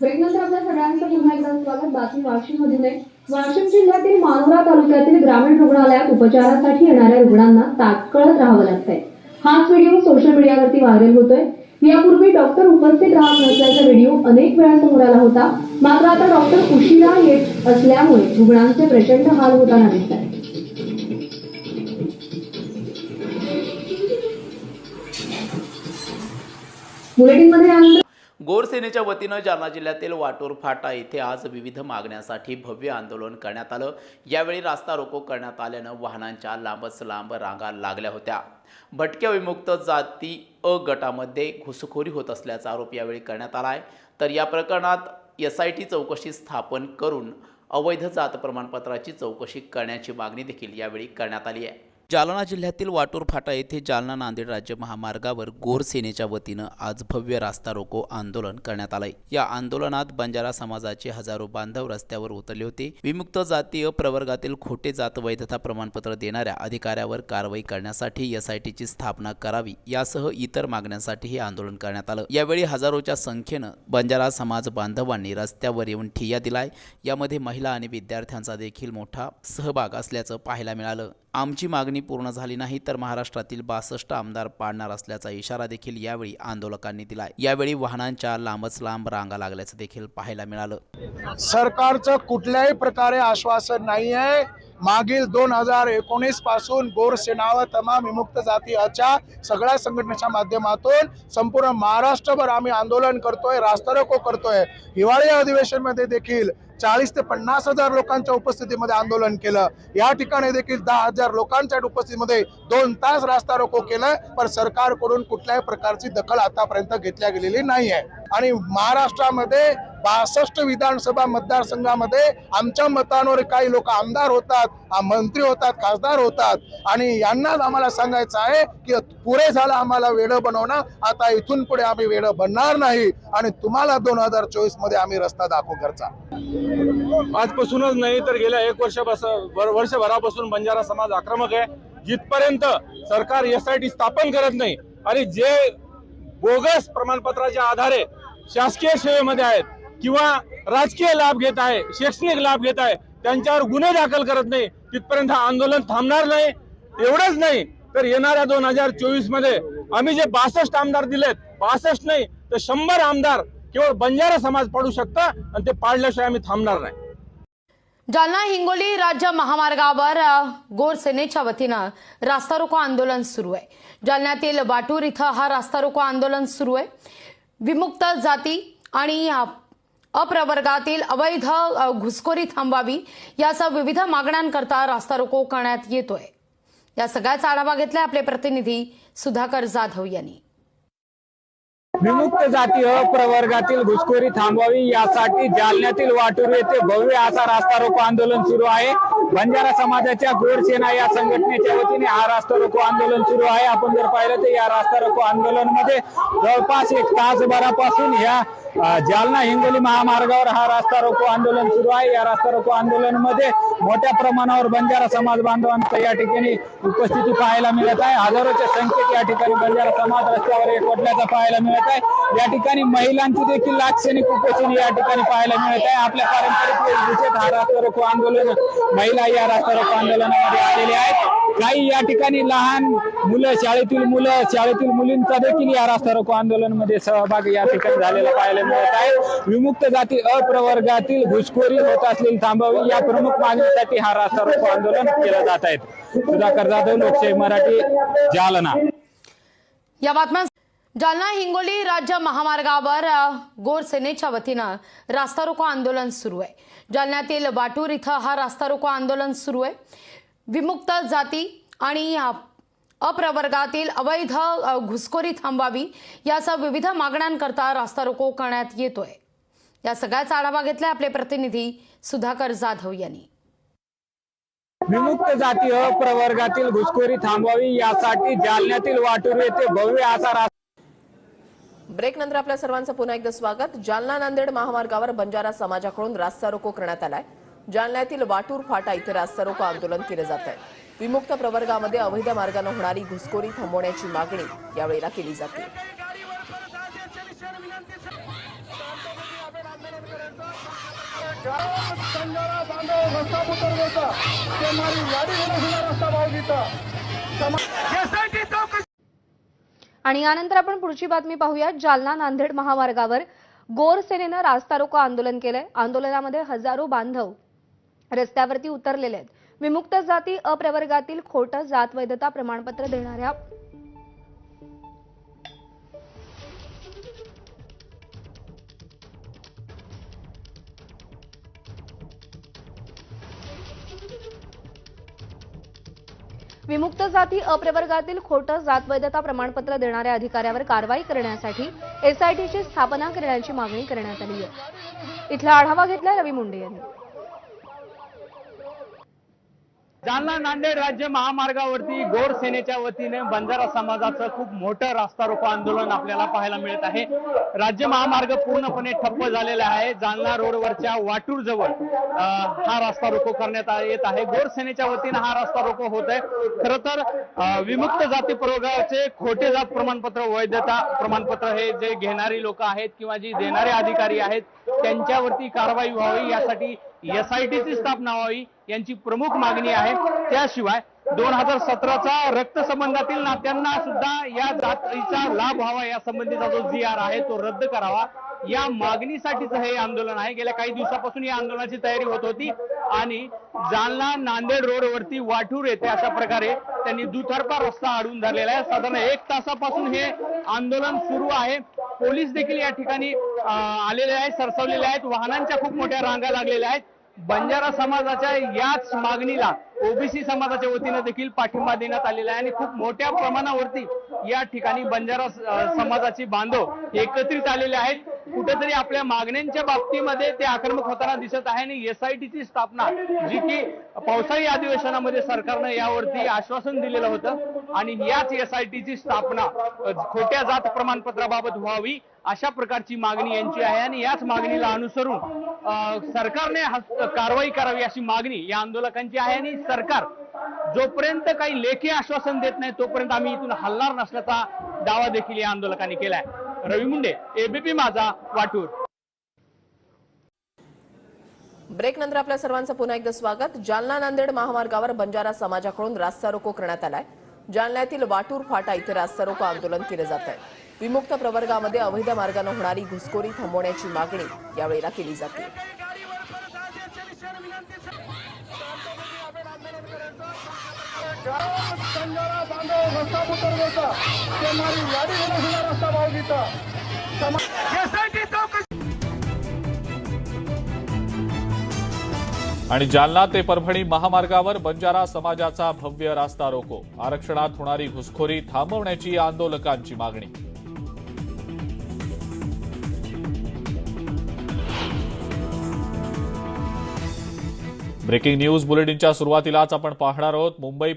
ब्रेकनंतर आपल्या सगळ्यांचं पुन्हा एकदा स्वागत. बातमी आहे वाशिम जिल्ह्यातील मानोरा तालुक्यातील ग्रामीण रुग्णालयात उपचारासाठी येणाऱ्या रुग्णांना ताटकळत राहावं लागतंय. हाच व्हिडिओ सोशल मीडियावरती व्हायरल होतोय. यापूर्वी डॉक्टर उपस्थित राहत नसल्याचा व्हिडिओ अनेक वेळा समोर आला होता. मात्र आता डॉक्टर उशिरा येत असल्यामुळे रुग्णांचे प्रचंड हाल होताना दिसत आहेत बुलेटिनमध्ये गोरसेनेच्या वतीनं जालना जिल्ह्यातील वाटोर फाटा येथे आज विविध मागण्यांसाठी भव्य आंदोलन करण्यात आलं. यावेळी रास्ता रोको करण्यात आल्यानं वाहनांच्या लांबच लांब रांगा लागल्या होत्या. भटक्या विमुक्त जाती अ गटामध्ये घुसखोरी होत असल्याचा आरोप यावेळी करण्यात आला आहे तर या प्रकरणात एस आय टी चौकशी स्थापन करून अवैध जात प्रमाणपत्राची चौकशी करण्याची मागणी देखील यावेळी करण्यात आली आहे. जालना जिल्ह्यातील वाटूर फाटा येथे जालना नांदेड राज्य महामार्गावर गोर सेनेच्या वतीनं आज भव्य रास्ता रोको आंदोलन करण्यात आलंय. या आंदोलनात बंजारा समाजाचे हजारो बांधव रस्त्यावर उतरले होते. विमुक्त जातीय प्रवर्गातील खोटे जात वैधता प्रमाणपत्र देणाऱ्या अधिकाऱ्यावर कारवाई करण्यासाठी एस आय टीची स्थापना करावी यासह इतर मागण्यांसाठी हे आंदोलन करण्यात आलं. यावेळी हजारोच्या संख्येनं बंजारा समाज बांधवांनी रस्त्यावर येऊन ठिय्या दिलाय. यामध्ये महिला आणि विद्यार्थ्यांचा देखील मोठा सहभाग असल्याचं पाहायला मिळालं. आमची मागणी पूर्ण झाली नाही तर महाराष्ट्रातील बासष्ट आमदार पाडणार असल्याचा इशारा देखील यावेळी आंदोलकांनी दिला यावेळी वाहनांच्या लांबच लांब रांगा लागल्याचं देखील पाहायला मिळालं. सरकारचं कुठल्याही प्रकारे आश्वासन नाही आहे मागील दोन हजार एकोणीसपासून गोरसेना तमाम विमुक्त जातीच्या सगळ्या संघटनेच्या माध्यमातून संपूर्ण महाराष्ट्रभर आम्ही आंदोलन करतोय रास्तारोको करतोय. हिवाळी अधिवेशनमध्ये देखील चाळीस ते पन्नास हजार लोकांच्या उपस्थितीमध्ये आंदोलन केलं. या ठिकाणी देखील दहा हजार लोकांच्या उपस्थितीमध्ये दोन तास रास्ता रोको केलं पण सरकारकडून कुठल्याही प्रकारची दखल आतापर्यंत घेतल्या गेलेली नाही आहे आणि महाराष्ट्रामध्ये बासष्ट विधानसभा मतदारसंघामध्ये आमच्या मतांवर काही लोक आमदार होतात मंत्री होतात खासदार होतात. आणि यांनाच आम्हाला सांगायचं आहे की पुरे झालं आम्हाला वेळं बनवणं आता इथून पुढे आम्ही वेळं बनणार नाही. आणि तुम्हाला दोन हजार चोवीसमध्ये आम्ही रस्ता दाखवू घरचा. आजपासूनच नाही तर गेल्या एक वर्षापासून वर्षभरापासून बंजारा समाज आक्रमक आहे. जिथपर्यंत सरकार एस आय टी स्थापन करत नाही आणि जे बोगस प्रमाणपत्राच्या आधारे शासकीय सेवेमध्ये आहेत किंवा राजकीय लाभ घेत आहे शैक्षणिक लाभ घेत आहे त्यांच्यावर गुन्हे दाखल करत नाही तिथपर्यंत हा आंदोलन थांबणार नाही एवढंच नाही. तर येणाऱ्या दोन हजार चोवीसमध्ये आम्ही जे बासष्ट आमदार दिलेत बासष्ट नाही तर शंभर आमदार केवळ बंजारा समाज पाडू शकता आणि ते पाडल्याशिवाय आम्ही थांबणार नाही. जालना हिंगोली राज्य महामार्गावर अ, गोर सेनेच्या वतीनं रास्ता रोको आंदोलन सुरू आहे. जालन्यातील वाटूर इथं हा रास्ता रोको आंदोलन सुरू आहे. विमुक्त जाती आणि अप्रवर्गातील अवैध घुसखोरी थांबावी यासह विविध मागण्यांकरता रास्ता रोको करण्यात येतोय. या सगळ्याचा आढावा घेतलाय आपले प्रतिनिधी सुधाकर जाधव यांनी. विमुक्त जाती अप्रवर्गातील घुसखोरी थांबवावी यासाठी जालन्यातील वाटूर येथे भव्य असा रास्ता रोको आंदोलन सुरू आहे. बंजारा समाजाच्या गोरसेना या संघटनेच्या वतीने हा रास्ता रोको आंदोलन सुरू आहे. आपण जर पाहिलं तर या रास्ता रोको आंदोलनमध्ये जवळपास एक तासभरापासून या जालना हिंगोली महामार्गावर हा रास्ता रोको आंदोलन सुरू आहे. या रास्ता रोको आंदोलनमध्ये मोठ्या प्रमाणावर बंजारा समाज बांधवांचा या ठिकाणी उपस्थिती पाहायला मिळत आहे. हजारोच्या संख्येत या ठिकाणी बंजारा समाज रस्त्यावर एकवटल्याचा पाहायला मिळत आहे. या ठिकाणी महिलांची देखील लाक्षणिक उपोषण या ठिकाणी पाहायला मिळत आहे. आपल्या पारंपरिक वेशभूषेत हा रास्ता रोको आंदोलन महिला या रास्ता रोको आंदोलनामध्ये आलेले आहेत. काही या ठिकाणी लहान मुलं शाळेतील मुलं शाळेतील मुलींचा देखील या रास्ता रोको आंदोलनामध्ये सहभाग या ठिकाणी झालेला पाहायला मिळत आहे. विमुक्त जाती अप्रवर्गातील घुसखोरी होत असलेली थांबवावी या प्रमुख मागणीसाठी हा रास्ता रोको आंदोलन केलं जात आहे. सुधाकर जाधव लोकशाही मराठी जालना. या बातम्या जालना हिंगोली राज्य महामार्गावर गोर सेनेच्या वतीनं रास्ता रोको आंदोलन सुरू आहे. जालन्यातील वाटूर इथं हा रास्ता रोको आंदोलन सुरू आहे. विमुक्त जाती आणि अप्रवर्गातील अवैध घुसखोरी थांबावी यासह विविध मागण्यांकरता रास्ता रोको करण्यात येतोय. या सगळ्याचा आढावा घेतलाय आपले प्रतिनिधी सुधाकर जाधव यांनी. विमुक्त जाती अप्रवर्गातील घुसखोरी थांबवावी यासाठी जालन्यातील वाटूर येथे भव्य असा ब्रेक नंतर आपल्या सर्वांचं पुन्हा एकदा स्वागत. जालना नांदेड महामार्गावर बंजारा समाजाकडून रास्ता रोको करण्यात आलाय. जालन्यातील वाटूर फाटा इथे रास्ता रोको आंदोलन केलं जात आहे विमुक्त प्रवर्गामध्ये अवैध मार्गाने होणारी घुसखोरी थांबवण्याची मागणी यावेळेला केली जाते. रस्ता उतरवायचा ते मारी वाडी घेण्यासाठी रस्ता भावगीचा यासाठी चौकशी आणि यानंतर आपण पुढची बातमी पाहूया. जालना नांदेड महामार्गावर गोर सेनेनं रास्ता रोको आंदोलन केलंय. आंदोलनामध्ये हजारो बांधव रस्त्यावरती उतरलेले आहेत. विमुक्त जाती अप्रवर्गातील खोटं जात वैधता प्रमाणपत्र देणाऱ्या विमुक्त जाती अप्रवर्गातील खोटं जात वैधता प्रमाणपत्र देणाऱ्या अधिकाऱ्यावर कारवाई करण्यासाठी एसआयटीची स्थापना करण्याची मागणी करण्यात आली आहे. इथला आढावा घेतला रवी मुंडे यांनी. जालना नांदेड राज्य महामार्गावरती गोर सेनेच्या वतीने बंजारा समाजाचं खूप मोठं रास्ता रोको आंदोलन आपल्याला पाहायला मिळत आहे. राज्य महामार्ग पूर्णपणे ठप्प झालेला आहे. जालना रोडवरच्या वाटूर जवळ हा रास्ता रोको करण्यात येत आहे. गोर सेनेच्या वतीने हा रास्ता रोको होत आहे. खर तर विमुक्त जाती प्रयोगाचे खोटे जात प्रमाणपत्र वैधता प्रमाणपत्र हे जे घेणारी लोक आहेत किंवा जी देणारे अधिकारी आहेत त्यांच्यावरती कारवाई व्हावी यासाठी एसआयटीची स्थापना व्हावी यांची प्रमुख मागणी आहे. त्याशिवाय दोन हजार सतराचा रक्तसंबंधातील नात्यांना सुद्धा या जातीचा लाभ व्हावा या संबंधीचा जो जी आर आहे तो रद्द करावा. या मागणीसाठीच हे आंदोलन आहे. गेल्या काही दिवसापासून या आंदोलनाची तयारी होत होती आणि जालना नांदेड रोडवरती वाठूर येथे अशा प्रकारे त्यांनी दुतर्फा रस्ता अडवून धरलेला आहे. साधारण एक तासापासून हे आंदोलन सुरू आहे. पोलीस देखील या ठिकाणी आलेले आहेत सरसवलेले आहेत. वाहनांच्या खूप मोठ्या रांगा लागलेल्या आहेत. बंजारा समाजाच्या याच मागणीला ओबीसी समाजाच्या वतीनं देखील पाठिंबा देण्यात आलेला आहे आणि खूप मोठ्या प्रमाणावरती या ठिकाणी बंजारा समाजाची समाजाचे बांधव एकत्रित आलेले आहेत. कुठेतरी आपल्या मागण्यांच्या बाबतीमध्ये ते आक्रमक होताना दिसत आहे आणि एसआयटीची स्थापना जी की पावसाळी अधिवेशनामध्ये सरकारनं यावरती आश्वासन दिलेलं होतं आणि याच एसआयटीची स्थापना खोट्या जात प्रमाणपत्राबाबत व्हावी अशा प्रकारची मागणी यांची आहे आणि याच मागणीला अनुसरून सरकारने हस्त- कारवाई करावी अशी मागणी या आंदोलकांची आहे आणि सरकार जोपर्यंत काही लेखी आश्वासन देत नाही तोपर्यंत आम्ही इथून हलणार नसल्याचा दावा देखील या आंदोलकांनी केलाय. रवी मुंडे एबीपी माझा वाटूर. ब्रेक नंतर आपल्या सर्वांचं पुन्हा एकदा स्वागत. जालना नांदेड महामार्गावर बंजारा समाजाकडून रास्ता रोको करण्यात आलाय. जालन्यातील वाटूर फाटा इथे रास्ता रोको आंदोलन केलं जात आहे विमुक्त प्रवर्गामध्ये अवैध मार्गाने होणारी घुसखोरी थांबवण्याची मागणी यावेळेला केली जाते. बांधव रस्ता ते मारी रस्ता यासाठी चौकशी आणि जालना ते परभणी महामार्गावर बंजारा समाजाचा भव्य रास्ता रोको. आरक्षणात होणारी घुसखोरी थांबवण्याची आंदोलकांची मागणी. ब्रेकिंग न्यूज बुलेटिनच्या सुरुवातीलाच आपण पाहणार आहोत. मुंबई